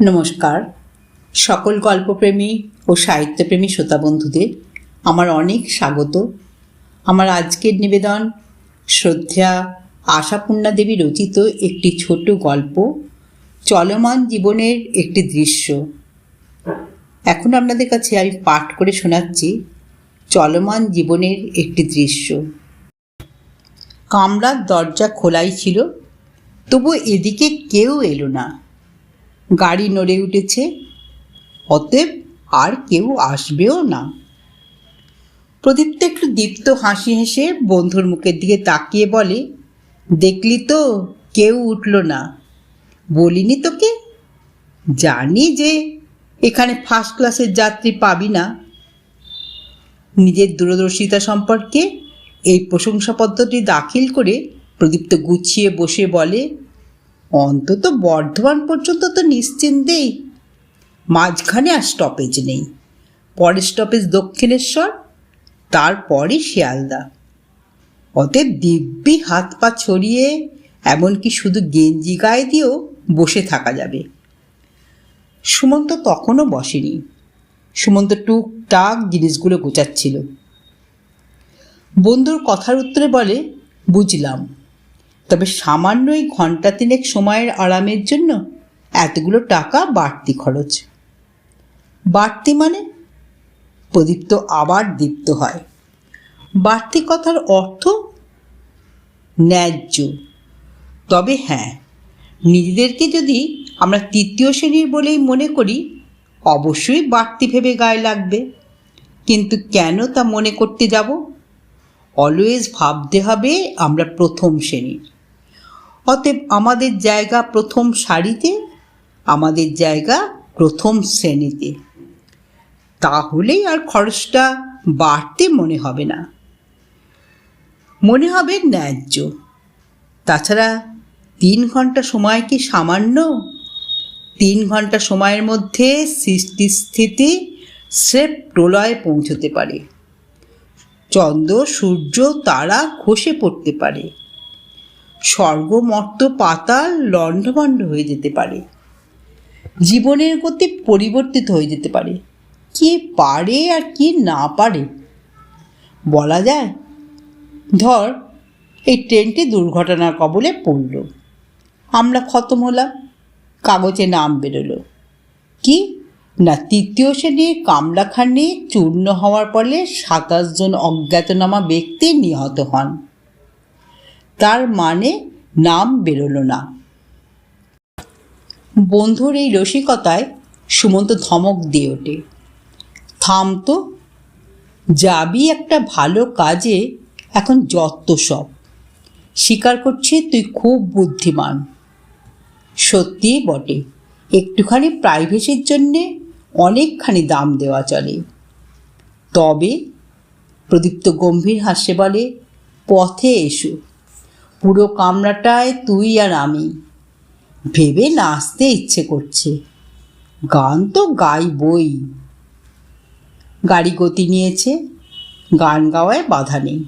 নমস্কার। সকল গল্পপ্রেমী ও সাহিত্যপ্রেমী শ্রোতা বন্ধুদের আমার অনেক স্বাগত। আমার আজকের নিবেদন শ্রদ্ধা আশাপূর্ণা দেবী রচিত একটি ছোট গল্প, চলমান জীবনের একটি দৃশ্য। এখন আপনাদের কাছে আমি পাঠ করে শোনাচ্ছি, চলমান জীবনের একটি দৃশ্য। কামরার দরজা খোলাই ছিল, তবু এদিকে কেউ এলো না। গাড়ি নড়ে উঠেছে। অতএব আর কেউ আসবেও না। প্রদীপ্ত একটু দীপ্ত হাসি হেসে বন্ধুর মুখের দিকে তাকিয়ে বলে, দেখলি তো, কেউ উঠল না। বলিনি তোকে? জানি যে এখানে ফার্স্ট ক্লাসের যাত্রী পাবি না। নিজের দূরদর্শিতা সম্পর্কে এই প্রশংসাপত্রটি দাখিল করে প্রদীপ্ত গুছিয়ে বসে বলে অন্তত বর্ধমান পর্যন্ত তো নিশ্চিন্তেই। মাঝখানে আর স্টপেজ নেই। পরের স্টপেজ দক্ষিণেশ্বর, তারপরে শিয়ালদা। অতএব দিব্যি হাত পা ছড়িয়ে, এমনকি শুধু গেঞ্জি গায়ে দিয়েও বসে থাকা যাবে। সুমন্ত তখনও বসেনি। সুমন্ত টুকটাক জিনিসগুলো গোচাচ্ছিল বন্ধুর কথার উত্তরে বলে, বুঝলাম। তবে সামান্য এই ঘণ্টা তিনেক সময়ের আরামের জন্য এতগুলো টাকা বাড়তি খরচ। বাড়তি মানে? প্রদীপ্ত আবার দীপ্ত হয়। বাড়তি কথার অর্থ? ন্যায্য। তবে হ্যাঁ নিজেদেরকে যদি আমরা তৃতীয় শ্রেণির বলেই মনে করি, অবশ্যই বাড়তি ভেবে গায়ে লাগবে। কিন্তু কেন তা মনে করতে যাব? অলওয়েজ ভাবতে হবে আমরা প্রথম শ্রেণির। অতএব আমাদের জায়গা প্রথম সারিতে, আমাদের জায়গা প্রথম শ্রেণীতে। তাহলেই আর খরচটা বাড়তে মনে হবে না। মনে হবে ন্যায্য। তাছাড়া তিন ঘণ্টা সময় কি সামান্য? তিন ঘণ্টা সময়ের মধ্যে সৃষ্টি স্থিতি স্রেফ প্রলয়ে পৌঁছতে পারে। চন্দ্র, সূর্য, তারা খসে পড়তে পারে। স্বর্গমর্ত পাতাল লণ্ডভণ্ড হয়ে যেতে পারে। জীবনের গতি পরিবর্তিত হয়ে যেতে পারে। কি পারে আর কি না পারে? বলা যায়, ধর, এই ট্রেনটি দুর্ঘটনার কবলে পড়ল। আমরা খতম হলাম, কাগজে নাম বেরোলো। কি? না, তৃতীয় শ্রেণির কামলাখানে চূর্ণ হওয়ার ফলে সাতাশ জন অজ্ঞাতনামা ব্যক্তি নিহত হন। মানে নাম বেরোলো না। বন্ধুর এই রসিকতায় সুমন্ত ধমক দিয়ে ওঠে। থাম তো, যাবি একটা ভালো কাজে, এখন যত সব। স্বীকার করছি তুই খুব বুদ্ধিমান। সত্যিই বটে, একটুখানি প্রাইভেসির জন্যে অনেকখানি দাম দেওয়া চলে। তবে প্রদীপ্ত গম্ভীর হাসে বলে, পথে এসো। পুরো কামরাটায় তুই আর আমি। ভেবে নাচতে ইচ্ছে করছে। গান তো গাই বই গাড়ি গতি নিয়েছে, গান গাওয়ায় বাধা নেই।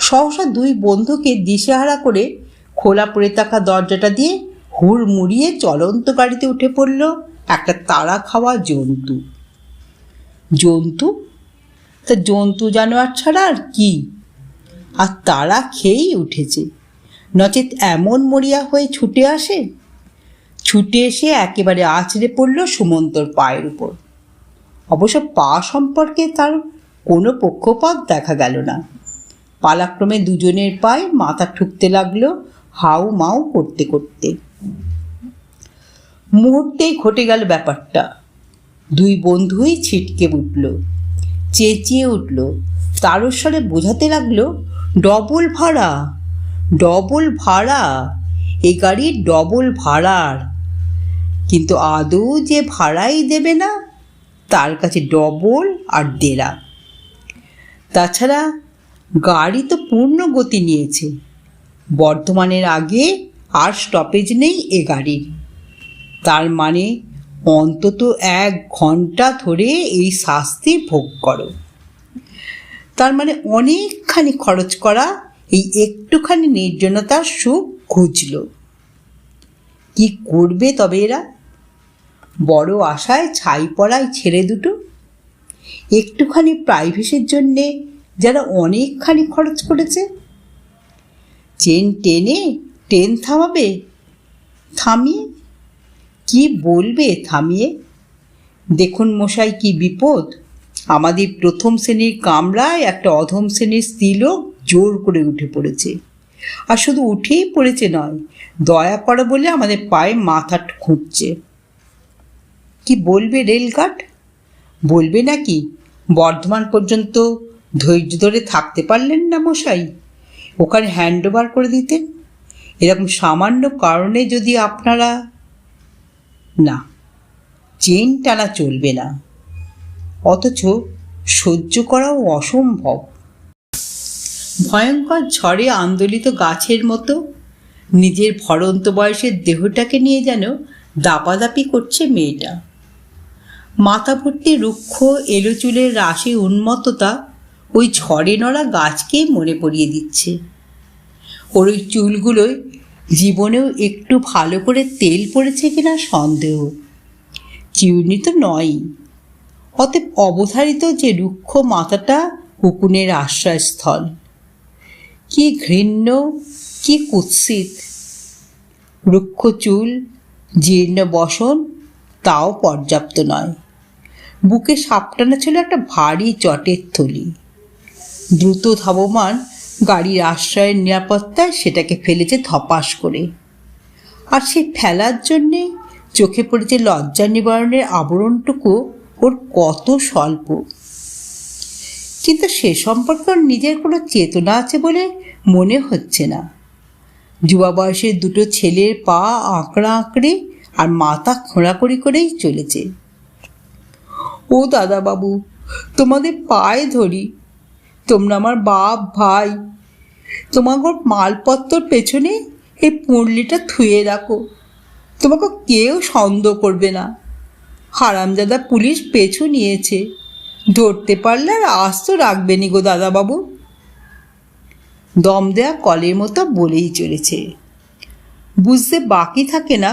সহসা দুই বন্ধুকে দিশেহারা করে খোলা পড়ে থাকা দরজাটা দিয়ে হুড় মুড়িয়ে চলন্ত গাড়িতে উঠে পড়ল একটা তাড়া খাওয়া জন্তু। জন্তু? তা জন্তু জানোয়ার ছাড়া আর কি? আর তারা খেয়েই উঠেছে। নচেত এমন মরিয়া হয়ে ছুটে আসে? ছুটে এসে একেবারে আছড়ে পড়ল সুমন্তর পায়ের উপর। অবশ্য পা সম্পর্কে তার কোনো পক্ষপাত দেখা গেল না। পালাক্রমে দুজনের পায়ে মাথা ঠুকতে লাগল হাউ মাউ করতে করতে। মুহূর্তেই ঘটে গেল ব্যাপারটা। দুই বন্ধুই ছিটকে উঠল, চেঁচিয়ে উঠল, তারস্বরে বোঝাতে লাগল ডবল ভাড়া ডবল ভাড়া, এ গাড়ির ডবল ভাড়ার। কিন্তু আদৌ যে ভাড়াই দেবে না, তার কাছে ডবল আর দেড়া। তাছাড়া গাড়ি তো পূর্ণ গতি নিয়েছে, বর্ধমানের আগে আর স্টপেজ নেই এ গাড়ির। তার মানে অন্তত এক ঘণ্টা ধরে এই শাস্তি ভোগ করো। তার মানে অনেকখানি খরচ করা, এই একটুখানি নির্জনতার সুখ খুঁজল কি করবে তবে এরা? বড় আশায় ছাই পড়ায় ছেড়ে দুটো। একটুখানি প্রাইভেসির জন্যে যারা অনেকখানি খরচ করেছে। চেন টেনে ট্রেন থামাবে? থামিয়ে? কি বলবে থামিয়ে? দেখুন মশাই, কি বিপদ। আমাদের প্রথম শ্রেণির কামরায় একটা অধম শ্রেণির স্ত্রীলোক জোর করে উঠে পড়েছে। আর শুধু উঠেই পড়েছে নয়, দয়া করে বলে আমাদের পায়ে মাথা খুঁজছে। কি বলবে রেলগার্ড? বলবে নাকি, বর্ধমান পর্যন্ত ধৈর্য ধরে থাকতে পারলেন না মশাই? ওখানে হ্যান্ড ওভার করে দিতেন? এরকম সামান্য কারণে যদি আপনারা, না, চেন টানা চলবে না। অথচ সহ্য করাও অসম্ভব। ভয়ঙ্কর ঝড়ে আন্দোলিত গাছের মতো নিজের ভরন্ত বয়সের দেহটাকে নিয়ে যেন দাপাদাপি করছে মেয়েটা। মাথা ভর্তি রুক্ষ এলো চুলের রাশি উন্মত্ততা ওই ঝড়ে নড়া গাছকেই মনে পড়িয়ে দিচ্ছে। ওর ওই চুলগুলোয় জীবনেও একটু ভালো করে তেল পড়েছে কিনা সন্দেহ। চিউনি তো নয়ই। অতএব অবধারিত যে রুক্ষ মাথাটা উকুনের আশ্রয়স্থল। কি ঘৃণ্য, কি কুৎসিত। রুক্ষ চুল, জীর্ণ বসন, তাও পর্যাপ্ত নয়। বুকে সাপটানা ছিল একটা ভারী চটের থলি। দ্রুত ধাবমান গাড়ির আশ্রয়ের নিরাপত্তায় সেটাকে ফেলেছে ধপাস করে। আর সেই ফেলার জন্যে চোখে পড়েছে লজ্জা নিবারণের আবরণটুকু ওর কত স্বল্প। কিন্তু সে সম্পর্কে ওর নিজের কোনো চেতনা আছে বলে মনে হচ্ছে না। যুবা বয়সের দুটো ছেলের পা আঁকড়া আঁকড়ে আর মাথা খোঁড়াকড়ি করেই চলেছে। ও দাদাবাবু, তোমাদের পায়ে ধরি। তোমরা আমার বাপ, ভাই, তোমাকে মালপত্রর পেছনে এই পুঁড়লিটা থুয়ে রাখো। তোমাকে কেউ সন্দেহ করবে না। হারামজাদা পুলিশ পেছু নিয়েছে। ধরতে পারলে আর আস্ত রাখবেনি গো দাদাবাবু। দম দেয়া কলের মতো বলেই চলেছে। বুঝতে বাকি থাকে না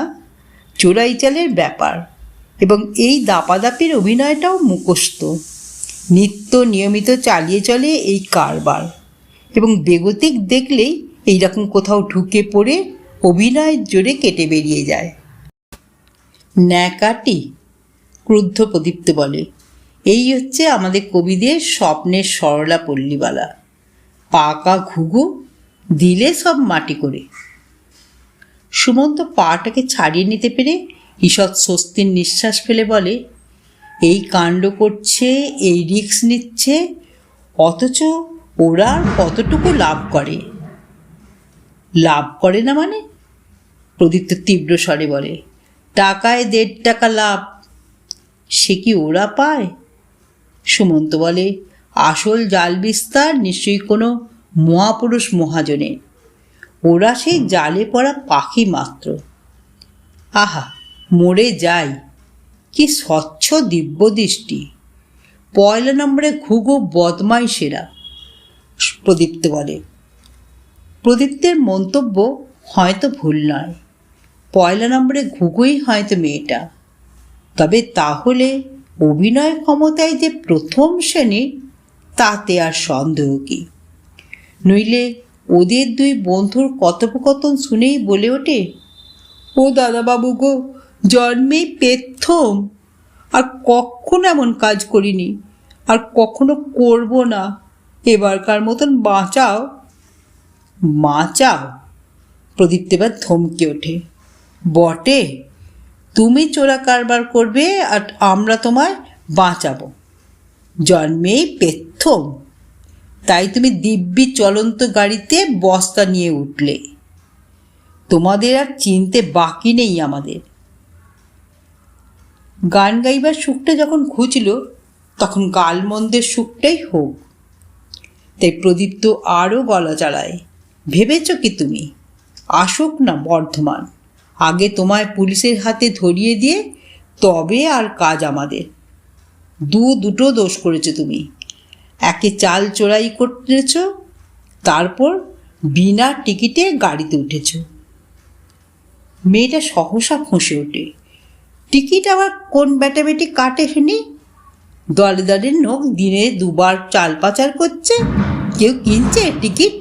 চোরাই চালের ব্যাপার এবং এই দাপাদাপির অভিনয়টাও মুখস্থ। নিত্য নিয়মিত চালিয়ে চলে এই কারবার এবং বেগতিক দেখলেই এইরকম কোথাও ঢুকে পড়ে অভিনয়ের জোরে কেটে বেরিয়ে যায়। ন্যাকাটি ক্রুদ্ধ প্রদীপ্ত বলে। এই হচ্ছে আমাদের কবিদের স্বপ্নের সরলা পল্লীবালা। পাকা ঘুঘু দিলে সব মাটি করে। সুমন্ত পাটাকে ছাড়িয়ে নিতে পেরে ঈষৎ স্বস্তির নিঃশ্বাস ফেলে বলে, এই কাণ্ড করছে, এই রিস্ক নিচ্ছে, অথচ ওরা কতটুকু লাভ করে? লাভ করে না মানে? প্রদীপ্ত তীব্র স্বরে বলে, টাকায় দেড় টাকা লাভ সে কি ওরা পায়? সুমন্ত বলে, আসল জাল বিস্তার নিশ্চয়ই কোনো মহাপুরুষ মহাজনের। ওরা সেই জালে পড়া পাখি মাত্র। আহা, মরে যাই। কি স্বচ্ছ দিব্য দৃষ্টি। পয়লা নম্বরে ঘুঘু বদমাই সেরা, প্রদীপ্ত বলে। প্রদীপ্তের মন্তব্য হয়তো ভুল নয়। পয়লা নম্বরে ঘুঘুই হয়তো মেয়েটা। তবে তাহলে অভিনয় ক্ষমতায় যে প্রথম শ্রেণি, তাতে আর সন্দেহ কি? নইলে ওদের দুই বন্ধুর কথোপকথন শুনেই বলে ওঠে, ও দাদাবাবু গো, জন্মেই পেথম আর কখনো এমন কাজ করিনি, আর কখনো করব না। এবারকার মতন বাঁচাও। বাঁচাও? প্রদীপ্ত এবার থমকে ওঠে। বটে? তুমি চোরা কারবার করবে আর আমরা তোমায় বাঁচাবো। জন্মেই পেথম তাই তুমি দিব্যি চলন্ত গাড়িতে বস্তা নিয়ে উঠলে। তোমাদের আর চিনতে বাকি নেই আমাদের। গান গাইবার সুখটা যখন খুঁজল তখন গালমন্দের সুখটাই হোক। তাই প্রদীপ্ত আরও গলা চালায়। ভেবেছ কি তুমি? আসুক না বর্ধমান। আগে তোমায় পুলিশের হাতে ধরিয়ে দিয়ে, তবে আর কাজ আমাদের। দু দুটো দোষ করেছ তুমি। একে চাল চোরাই করেছ, তারপর বিনা টিকিটে গাড়িতে উঠেছ। মেয়েটা সহসা ফুঁসে ওঠে। টিকিট আবার কোন ব্যাটাবেটি কাটে শুনি? দলে দলে নোক দিনে দুবার চাল পাচার করছে, কেউ কিনছে টিকিট?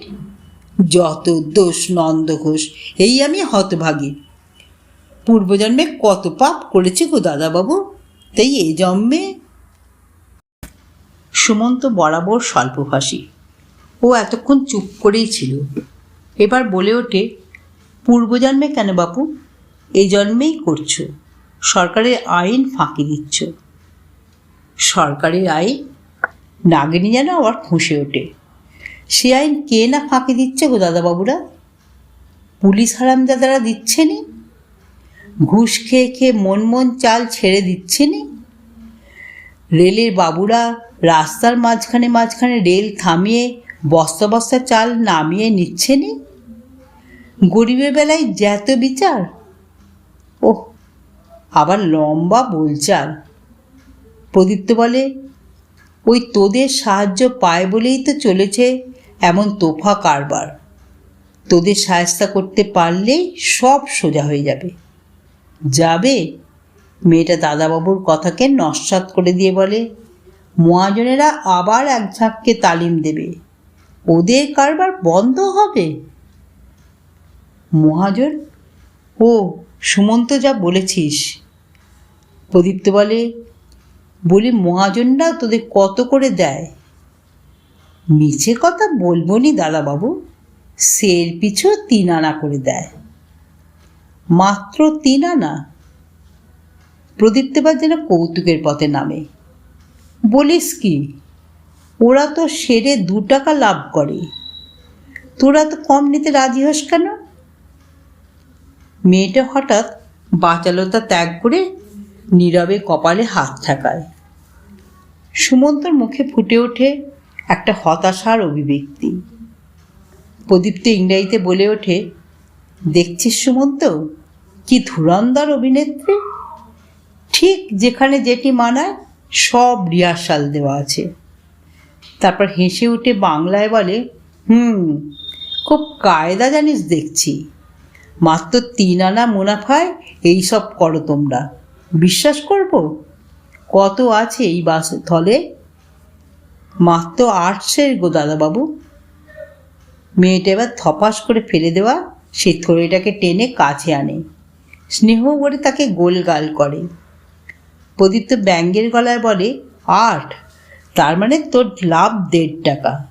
যত দোষ নন্দ ঘোষ, এই আমি হতভাগী। পূর্বজন্মে কত পাপ করেছি গো দাদাবাবু? তাই এ জন্মে সুমন্ত বরাবর স্বল্পভাষী। ও এতক্ষণ চুপ করেই ছিল। এবার বলে ওঠে, পূর্বজন্মে কেন বাপু? এই জন্মেই করছ। সরকারের আইন ফাঁকি দিচ্ছ। সরকারের আইন? নাগিনী যেন আবার ফুঁসে ওঠে। সে আইন কে না ফাঁকি দিচ্ছে গো দাদাবাবুরা? পুলিশ হারামদাদারা দিচ্ছে নি? ঘুষ খেয়ে খেয়ে মন মন চাল ছেড়ে দিচ্ছে নি? রেলের বাবুরা রাস্তার মাঝখানে মাঝখানে রেল থামিয়ে, বস্তা বস্তা চাল নামিয়ে নিচ্ছে নি? গরিবের বেলায় জ্যাত বিচার? ওহ, আবার লম্বা বলচাল। প্রদীপ্ত বলে, ওই তোদের সাহায্য পায় বলেই তো চলেছে এমন তোফা কারবার। তোদের সায়স্তা করতে পারলেই সব সোজা হয়ে যাবে। যাবে? মেয়েটা দাদাবাবুর কথাকে নস্বাত করে দিয়ে বলে, মহাজনেরা আবার এক ঝাঁককে তালিম দেবে। ওদের কারবার বন্ধ হবে? মহাজন, ও, সুমন্ত যা বলেছিস। প্রদীপ্ত বলে, বলি মহাজনরা তোদের কত করে দেয়? মিছে কথা বলব নি দাদাবাবু। সের পিছু তিন আনা করে দেয়। মাত্র তিন আনা। প্রদীপ্তবার যেন কৌতুকের পথে নামে। বলিস কি, ওরা তো সেরে দু টাকা লাভ করে। তোরা তো কম নিতে রাজি হস কেন? মেয়েটা হঠাৎ বাচালতা ত্যাগ করে নীরবে কপালে হাত ঠেকায়। সুমন্তর মুখে ফুটে ওঠে একটা হতাশার অভিব্যক্তি। প্রদীপ্ত ইংরাজিতে বলে ওঠে দেখছিস সুমন্ত? কি ধুরন্ধর অভিনেত্রী? ঠিক যেখানে যেটি মানায় সব রিহার্সাল দেওয়া আছে। তারপর হেসে উঠে বাংলায় বলে, হুম, খুব কায়দা জানিস দেখছি। মাত্র তিন আনা মুনাফায় এই সব করো তোমরা। বিশ্বাস করব? কত আছে এই বাস থলে মাত্র আটশের গো দাদাবাবু। মেয়েটা এবার থপাস করে ফেলে দেওয়া থলেটাকে টেনে কাছে আনে। স্নেহ করে তাকে গোলগাল করে। প্রদীপ্ত ব্যাঙ্গের গলায় বলে, আট, তার মানে তোর লাভ দেড় টাকা।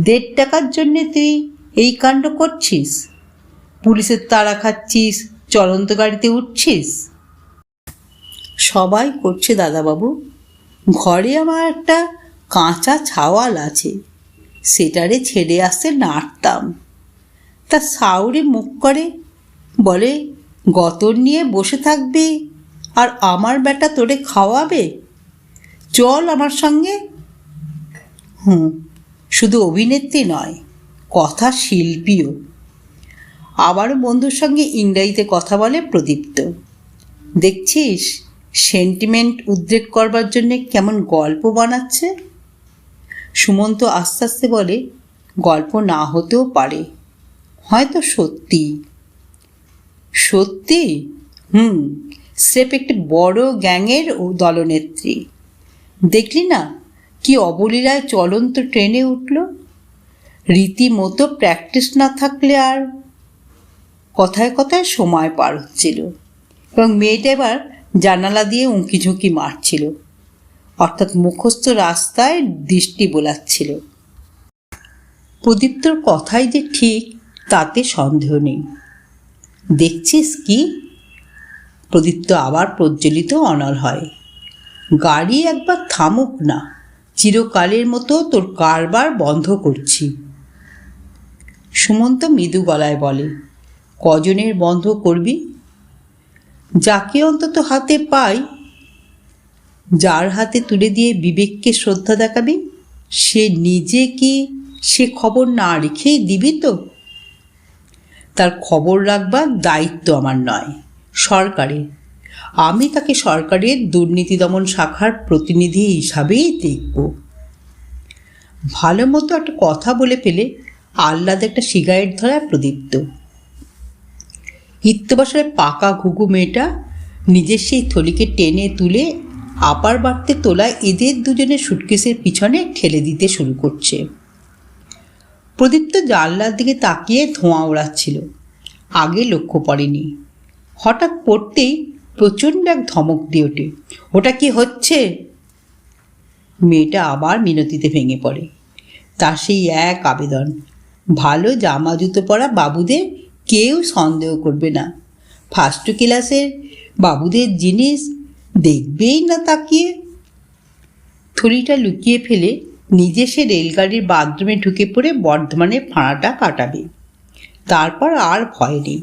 দেড় টাকার জন্যে তুই এই কাণ্ড করছিস? পুলিশের তাড়া খাচ্ছিস, চলন্ত গাড়িতে উঠছিস? সবাই করছে দাদাবাবু। ঘরে আমার একটা কাঁচা ছাওয়াল আছে। সেটারে ছেড়ে আসতে নাড়তাম। তা সাউরি মুখ করে, বলে, গতর নিয়ে বসে থাকবি আর আমার বেটা তোরে খাওয়াবে? চল আমার সঙ্গে। হুম, শুধু অভিনেত্রী নয়, কথা শিল্পীও। আবারও বন্ধুর সঙ্গে ইংরাজিতে কথা বলে প্রদীপ্ত। দেখছিস, সেন্টিমেন্ট উদ্রেক করবার জন্যে কেমন গল্প বানাচ্ছে? সুমন্ত আস্তে আস্তে বলে, গল্প না হতেও পারে। হয়তো সত্যি। সত্যি? হুম, স্রেফ একটি বড় গ্যাংয়ের দলনেত্রী। দেখলি না কি অবলীলায় চলন্ত ট্রেনে উঠল? রীতিমতো প্র্যাকটিস না থাকলে আর কথায় কথায় সময় পার হচ্ছিল এবং মেয়েটা এবার জানালা দিয়ে উঁকি ঝুঁকি মারছিল, অর্থাৎ মুখস্থ রাস্তায় দৃষ্টি বোলাচ্ছিল। প্রদীপ্তর কথাই যে ঠিক তাতে সন্দেহ নেই। দেখছিস কি? প্রদীপ্ত আবার প্রজ্বলিত অনল হয়। গাড়ি একবার থামুক না, চিরকালের মতো তোর কারবার বন্ধ করছি। সুমন্ত মৃদু গলায় বলে, কজনের বন্ধ করবি? যাকে অন্তত হাতে পাই, যার হাতে তুলে দিয়ে বিবেককে শ্রদ্ধা দেখাবি, সে নিজে কি সে খবর না রেখেই দিবি তো? তার খবর রাখবার দায়িত্ব আমার নয়, সরকারের। আমি তাকে সরকারের দুর্নীতি দমন শাখার প্রতিনিধি হিসাবেই দেখব। ভালো মতো একটা কথা বলে পেলে আহ্লাদে একটা সিগারেট ধরায় প্রদীপ্ত। হিত্যবাসরে পাকা ঘুঘু মেয়েটা নিজের সেই থলিকে টেনে তুলে আপার বাড়তে তোলা এদের দুজনের সুটকেসের পিছনে ঠেলে দিতে শুরু করছে। প্রদীপ্ত জানলার দিকে তাকিয়ে ধোঁয়া ওড়াচ্ছিল। আগে লক্ষ্য পড়েনি। হঠাৎ পড়তেই প্রচণ্ড এক ধমক দিয়ে ওঠে। ওটা কি হচ্ছে? মেয়েটা আবার মিনতিতে ভেঙে পড়ে। তার সেই এক আবেদন। ভালো জামা জুতো পরা বাবুদের কেউ সন্দেহ করবে না। ফার্স্ট ক্লাসের বাবুদের জিনিস দেখবেই না তাকিয়ে। থলিটা লুকিয়ে ফেলে নিজে সে রেলগাড়ির বাথরুমে ঢুকে পড়ে বর্ধমানে ভাড়াটা কাটাবে। তারপর আর ভয় নেই।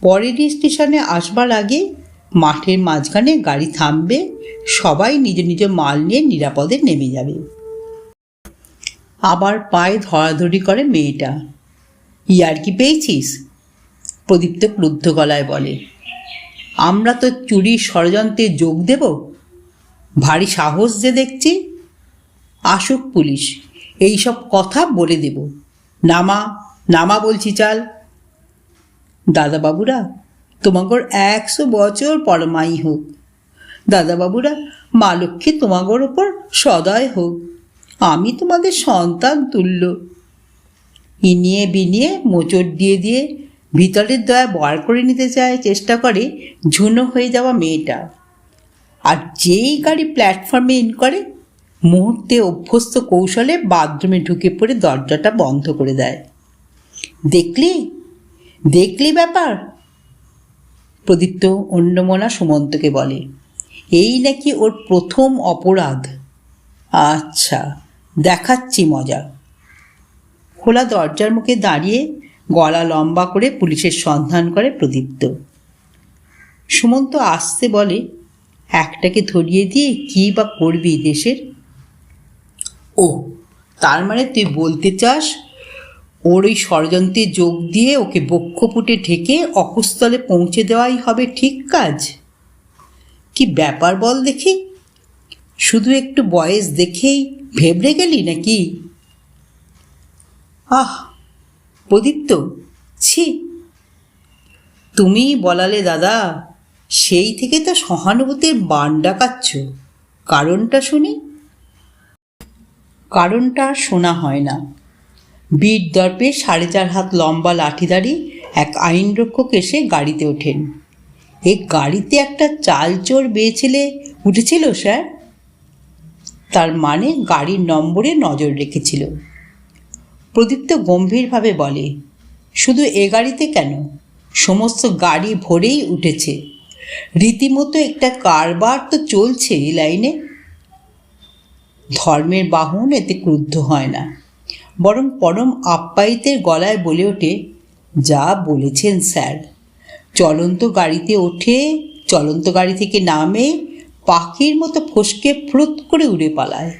পরের স্টেশনে আসবার আগে মাঠের মাঝখানে গাড়ি থামবে, সবাই নিজ নিজ মাল নিয়ে নিরাপদে নেমে যাবে। আবার পায়ে ধরাধরি করে মেয়েটা, ইয়ার কি পেয়েছিস? প্রদীপ্ত ক্রুদ্ধ গলায় বলে, আমরা তো চুরির ষড়যন্ত্রে যোগ দেব? ভারী সাহস যে দেখছি আসুক পুলিশ, এই সব কথা বলে দেব। নামা নামা বলছি চাল। দাদাবাবুরা, তোমাগর একশো বছর পরমাই হোক। দাদাবাবুরা, মা লক্ষ্মী তোমাগর ওপর সদয় হোক। আমি তোমাদের সন্তান তুল্য। ইনিয়ে বিনিয়ে মোচড় দিয়ে দিয়ে ভিতরের দয়া বার করে নিতে চায় চেষ্টা করে ঝুনো হয়ে যাওয়া মেয়েটা। আর যেই গাড়ি প্ল্যাটফর্মে ইন করে মুহূর্তে অভ্যস্ত কৌশলে বাথরুমে ঢুকে পড়ে দরজাটা বন্ধ করে দেয়। দেখলি? দেখলি ব্যাপার? প্রদীপ্ত অন্যমনা সুমন্তকে বলে, এই নাকি ওর প্রথম অপরাধ? আচ্ছা দেখাচ্ছি মজা। খোলা দরজার মুখে দাঁড়িয়ে গলা লম্বা করে পুলিশের সন্ধান করে প্রদীপ্ত। সুমন্ত আসতে বলে, একটাকে ধরিয়ে দিয়ে কী বা করবি দেশের? ও, তার মানে তুই বলতে চাস ওর ওই ষড়যন্ত্রে যোগ দিয়ে ওকে বক্ষপুটে ঢেকে অকুস্থলে পৌঁছে দেওয়াই হবে ঠিক কাজ? কি ব্যাপার বল দেখি। শুধু একটু বয়স দেখেই ভেবড়ে গেলি নাকি? আহ, প্রদীপ্ত, ছি। তুমি বলালে দাদা, সেই থেকে তো সহানুভূতির বান ডাকাচ্ছ, কারণটা শুনি। কারণটা শোনা হয় না। বীর দর্পে সাড়ে চার হাত লম্বা লাঠিদারি এক আইনরক্ষক এসে গাড়িতে ওঠেন। এই গাড়িতে একটা চাল চোর ছেলে উঠেছিল, স্যার? তার মানে গাড়ির নম্বরে নজর রেখেছিল। প্রদীপ্ত গম্ভীরভাবে বলে, শুধু এ গাড়িতে কেন? সমস্ত গাড়ি ভরেই উঠেছে। রীতিমতো একটা কারবার তো চলছে এই লাইনে। ধর্মের বাহন এতে ক্রুদ্ধ হয় না। বরং পরম আপ্যায়িতের গলায় বলে ওঠে, যা বলেছেন স্যার। চলন্ত গাড়িতে ওঠে, চলন্ত গাড়ি থেকে নামে, পাখির মতো ফসকে ফ্রুত করে উড়ে পালায়।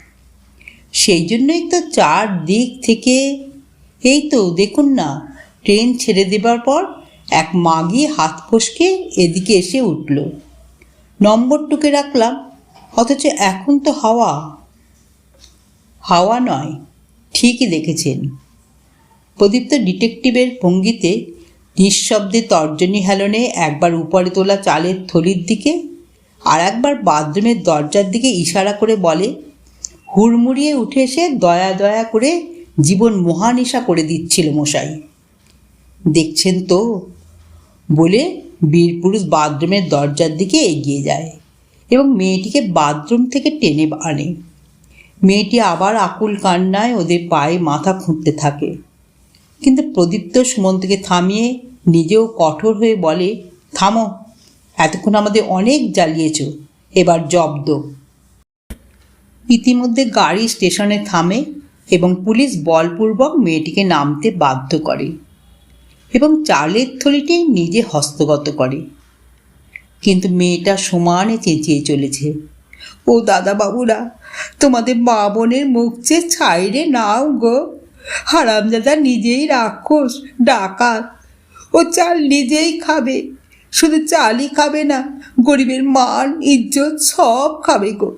সেই জন্যই তো চার দিক থেকে এই তো, দেখুন না, ট্রেন ছেড়ে দেবার পর এক মাগি হাত ফসকে এদিকে এসে উঠল। নম্বর টুকে রাখলাম, অথচ এখন তো হাওয়া। হাওয়া নয়, ঠিকই দেখেছেন। প্রদীপ্ত ডিটেকটিভের ভঙ্গিতে নিঃশব্দে তর্জনী হেলনে একবার উপরে তোলা চালের থলির দিকে আর একবার বাথরুমের দরজার দিকে ইশারা করে বলে, হুড়মুড়িয়ে উঠে এসে দয়া দয়া করে জীবন মহানিশা করে দিচ্ছিল মশাই। দেখছেন তো? বলে বীরপুরুষ বাথরুমের দরজার দিকে এগিয়ে যায় এবং মেয়েটিকে বাথরুম থেকে টেনে আনে। মেয়েটি আবার আকুল কান্নায় ওদের পায়ে মাথা খুঁটতে থাকে। কিন্তু প্রদীপ্ত সুমন্তকে থামিয়ে নিজেও কঠোর হয়ে বলে, থামো, এতক্ষণ আমাদের অনেক জ্বালিয়েছ, এবার জব্দ। ইতিমধ্যে গাড়ি স্টেশনে থামে এবং পুলিশ বলপূর্বক মেয়েটিকে নামতে বাধ্য করে এবং চালের থলিটি নিজে হস্তগত করে। কিন্তু মেয়েটা সমানে চেঁচিয়ে চলেছে। ও দাদা বাবুরা, তোমাদের মা বোনের মুখ যে ছাইরে নাও গো। হারামজাদা নিজেই রাক্ষস, ডাকাত। ও চাল নিজেই খাবে, শুধু চালই খাবে না, গরিবের মান, ইজ্জত সব খাবে গো।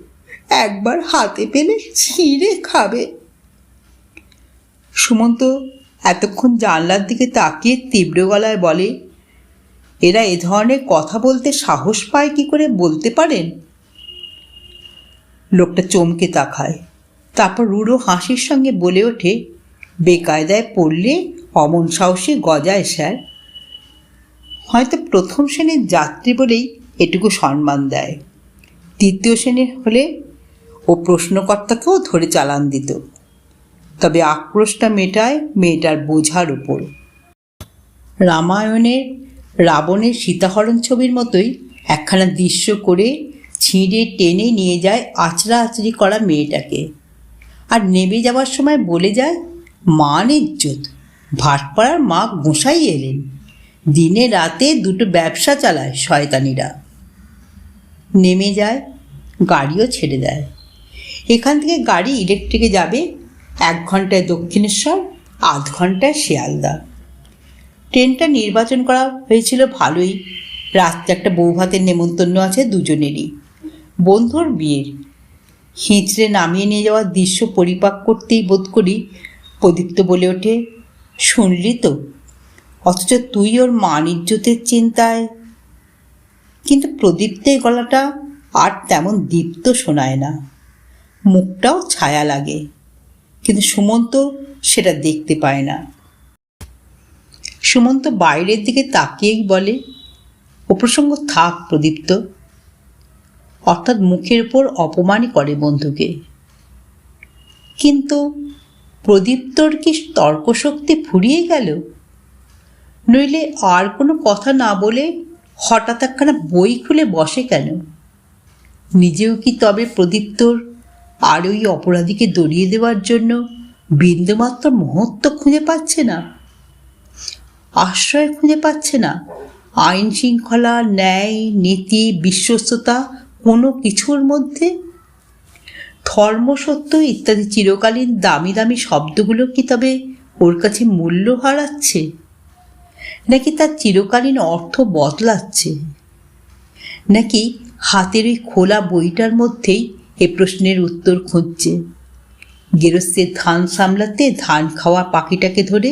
একবার হাতে পেলে ছিঁড়ে খাবে। সুমন্ত এতক্ষণ জানলার দিকে তাকিয়ে তীব্র গলায় বলে, এরা এ ধরনের কথা বলতে সাহস পায় কি করে বলতে পারেন? লোকটা চমকে তাকায়। তারপর রুড়ো হাসির সঙ্গে বলে ওঠে, বেকায়দায় পড়লে অমন সাহসী গজায়, স্যার। হয়তো প্রথম শ্রেণির যাত্রী বলেই এটুকু সম্মান দেয়। তৃতীয় শ্রেণির হলে ও প্রশ্নকর্তাকেও ধরে চালান দিত। তবে আক্রোশটা মেটায় মেয়েটার বোঝার উপর। রামায়ণের, রাবণের সীতাহরণ ছবির মতোই একখানা দৃশ্য করে ছিঁড়ে টেনে নিয়ে যায় আচড়া আচড়ি করা মেয়েটাকে। আর নেমে যাওয়ার সময় বলে যায় মান ইজ্জত ভাটপাড়ার মা গোসাই এলেন। দিনে রাতে দুটো ব্যবসা চালায় শয়তানিরা। নেমে যায়, গাড়িও ছেড়ে দেয়। এখান থেকে গাড়ি ইলেকট্রিকে যাবে, এক ঘন্টায় দক্ষিণেশ্বর, আধ ঘন্টায় শিয়ালদা। ট্রেনটা নির্বাচন করা হয়েছিল ভালোই। রাত্রে একটা বৌভাতের নেমন্তন্ন আছে দুজনেরই। বন্ধুর বিয়ের। হিঁচড়ে নামিয়ে নিয়ে যাওয়ার দৃশ্য পরিপাক করতেই বোধ করি প্রদীপ্ত বলে ওঠে, শুনলি তো? অথচ তুই ওর মান ইজ্জতের চিন্তায়। কিন্তু প্রদীপ্তের গলাটা আর তেমন দীপ্ত শোনায় না। মুখটাও ছায়া লাগে, কিন্তু সুমন্ত সেটা দেখতে পায় না। সুমন্ত বাইরের দিকে তাকিয়েই বলে, ও প্রসঙ্গ থাক প্রদীপ্ত। অর্থাৎ মুখের উপর অপমানই করে বন্ধুকে। কিন্তু প্রদীপ্তর কি তর্কশক্তি ফুরিয়ে গেল? নইলে আর কোনো কথা না বলে হঠাৎ একখানা বই খুলে বসে কেন? নিজেও কি তবে প্রদীপ্তর আর ওই অপরাধীকে দড়িয়ে দেওয়ার জন্য বিন্দুমাত্র মুহূর্ত খুঁজে পাচ্ছে না? আশ্রয় খুঁজে পাচ্ছে না? আইন শৃঙ্খলা ন্যায়, নীতি, বিশ্বস্ততা কোনো কিছুর মধ্যে? ধর্মসত্য ইত্যাদি চিরকালীন দামি দামি শব্দগুলো কি তবে ওর কাছে মূল্য হারাচ্ছে? নাকি তার চিরকালীন অর্থ বদলাচ্ছে? নাকি হাতের ওই খোলা বইটার মধ্যেই এ প্রশ্নের উত্তর খুঁজছে? গেরস্তের ধান সামলাতে ধান খাওয়া পাখিটাকে ধরে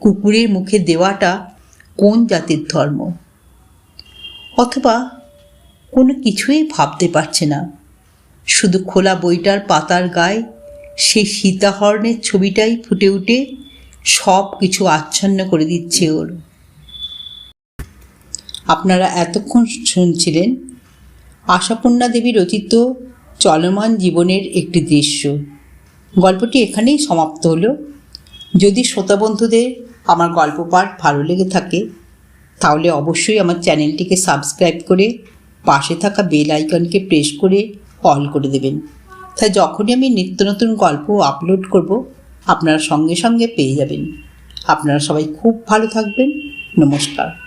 কুকুরের মুখে দেওয়াটা কোন জাতির ধর্ম? অথবা কোনো কিছুই ভাবতে পারছে না। শুধু খোলা বইটার পাতার গায়ে সেই সীতাহরণের ছবিটাই ফুটে উঠে সব কিছু আচ্ছন্ন করে দিচ্ছে ওর। আপনারা এতক্ষণ শুনছিলেন আশাপূর্ণা দেবী রচিত চলমান জীবনের একটি দৃশ্য। গল্পটি এখানেই সমাপ্ত হলো। যদি শ্রোতা বন্ধুদের আমার গল্প পাঠ ভালো লেগে থাকে, তাহলে অবশ্যই আমার চ্যানেলটিকে সাবস্ক্রাইব করে পাশে থাকা বেল আইকনকে প্রেস করে অল করে দেবেন। তাই যখনই আমি নিত্য নতুন গল্প আপলোড করব, আপনারা সঙ্গে সঙ্গে পেয়ে যাবেন। আপনারা সবাই খুব ভালো থাকবেন। নমস্কার।